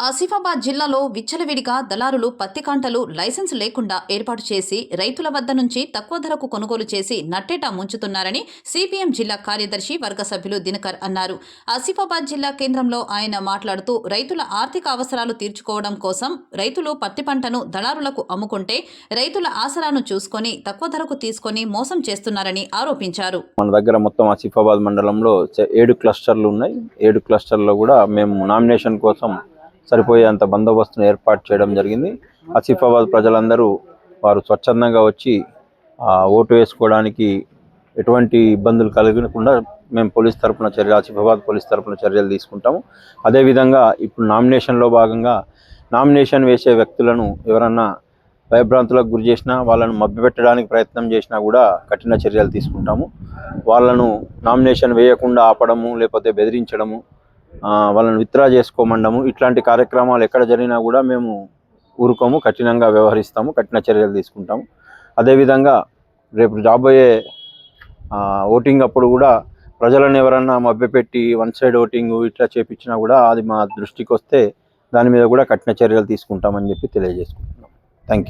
ఆసిఫాబాద్ జిల్లాలో విచ్చలవిడిగా దళారులు పత్తికాంటలు లైసెన్స్ లేకుండా ఏర్పాటు చేసి రైతుల వద్ద నుంచి తక్కువ ధరకు కొనుగోలు చేసి నట్టేటా ముంచుతున్నారని సిపిఎం జిల్లా కార్యదర్శి వర్గ సభ్యులు దినకర్ అన్నారు. ఆసిఫాబాద్ జిల్లా కేంద్రంలో ఆయన మాట్లాడుతూ రైతుల ఆర్థిక అవసరాలు తీర్చుకోవడం కోసం రైతులు పత్తి పంటను దళారులకు అమ్ముకుంటే రైతుల ఆసరాను చూసుకొని తక్కువ ధరకు తీసుకొని మోసం చేస్తున్నారని ఆరోపించారు. మన దగ్గర మొత్తం ఆసిఫాబాద్ మండలంలో ఏడు క్లస్టర్లు ఉన్నాయి. ఏడు క్లస్టర్లో కూడా మేము నామినేషన్ కోసం సరిపోయేంత బందోబస్తును ఏర్పాటు చేయడం జరిగింది. ఆసిఫాబాద్ ప్రజలందరూ వారు స్వచ్ఛందంగా వచ్చి ఓటు వేసుకోవడానికి ఎటువంటి ఇబ్బందులు కలగకుండా మేము పోలీస్ తరఫున చర్య ఆసిఫాబాద్ పోలీస్ తరపున చర్యలు తీసుకుంటాము. అదేవిధంగా ఇప్పుడు నామినేషన్లో భాగంగా నామినేషన్ వేసే వ్యక్తులను ఎవరన్నా భయభ్రాంతులకు గురి చేసినా వాళ్ళను మభ్యపెట్టడానికి ప్రయత్నం చేసినా కూడా కఠిన చర్యలు తీసుకుంటాము. వాళ్ళను నామినేషన్ వేయకుండా ఆపడము లేకపోతే బెదిరించడము వాళ్ళని విత్డ్రా చేసుకోమండము. ఇట్లాంటి కార్యక్రమాలు ఎక్కడ జరిగినా కూడా మేము ఊరుకోము కఠినంగా వ్యవహరిస్తాము కఠిన చర్యలు తీసుకుంటాము. అదేవిధంగా రేపు రాబోయే ఓటింగ్ అప్పుడు కూడా ప్రజలను ఎవరన్నా మభ్యపెట్టి వన్ సైడ్ ఓటింగ్ ఇట్లా చేపించినా కూడా అది మా దృష్టికి వస్తే దాని మీద కూడా కఠిన చర్యలు తీసుకుంటామని చెప్పి తెలియజేసుకుంటున్నాం. Thank you